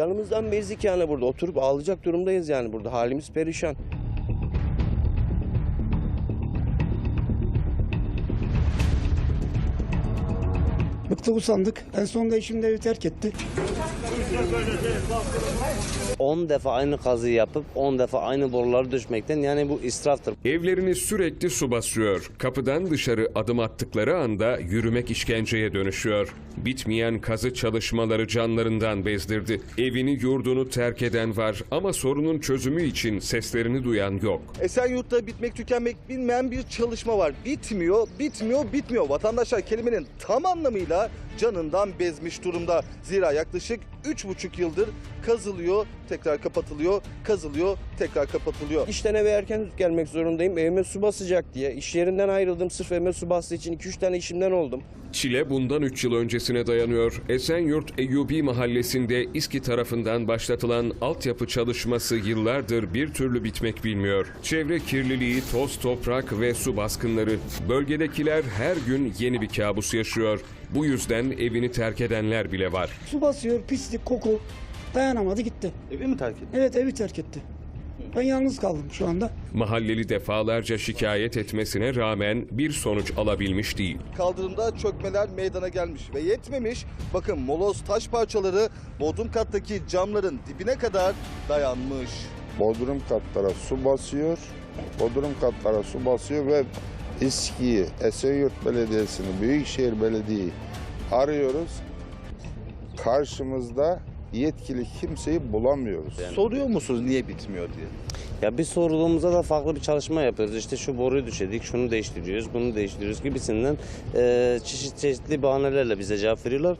Canımızdan bezdik yani burada. Oturup ağlayacak durumdayız yani burada. Halimiz perişan. Bıktık usandık. En sonunda eşim de evi terk etti. 10 defa aynı kazıyı yapıp 10 defa aynı boruları düşmekten yani bu israftır. Evlerini sürekli su basıyor. Kapıdan dışarı adım attıkları anda yürümek işkenceye dönüşüyor. Bitmeyen kazı çalışmaları canlarından bezdirdi. Evini yurdunu terk eden var ama sorunun çözümü için seslerini duyan yok. Esenyurt'ta bitmek tükenmek bilmeyen bir çalışma var. Bitmiyor, bitmiyor, bitmiyor. Vatandaşlar kelimenin tam anlamıyla canından bezmiş durumda. Zira yaklaşık 3,5 yıldır kazılıyor, tekrar kapatılıyor, kazılıyor, tekrar kapatılıyor. İşten eve erken gelmek zorundayım. Evime su basacak diye. İş yerinden ayrıldım. Sırf evime su bastığı için 2-3 tane işimden oldum. Çile bundan 3 yıl öncesine dayanıyor. Esenyurt Eyyubi mahallesinde İSKİ tarafından başlatılan altyapı çalışması yıllardır bir türlü bitmek bilmiyor. Çevre kirliliği, toz toprak ve su baskınları. Bölgedekiler her gün yeni bir kabus yaşıyor. Bu yüzden evini terk edenler bile var. Su basıyor, pislik, koku. Dayanamadı gitti. Evi mi terk edin? Evet evi terk etti. Ben yalnız kaldım şu anda. Mahalleli defalarca şikayet etmesine rağmen bir sonuç alabilmiş değil. Kaldırımda çökmeler meydana gelmiş ve yetmemiş. Bakın moloz taş parçaları bodrum kattaki camların dibine kadar dayanmış. Bodrum katlara su basıyor. Bodrum katlara su basıyor ve İSKİ'yi, Esenyurt Belediyesi'ni, Büyükşehir Belediye'yi arıyoruz. Karşımızda yetkili kimseyi bulamıyoruz. Soruyor musunuz niye bitmiyor diye? Ya bir sorduğumuzda da farklı bir çalışma yapıyoruz. İşte şu boruyu düşirdik, şunu değiştiriyoruz, bunu değiştiriyoruz gibisinden eee çeşit çeşitli bahanelerle bize cevap veriyorlar.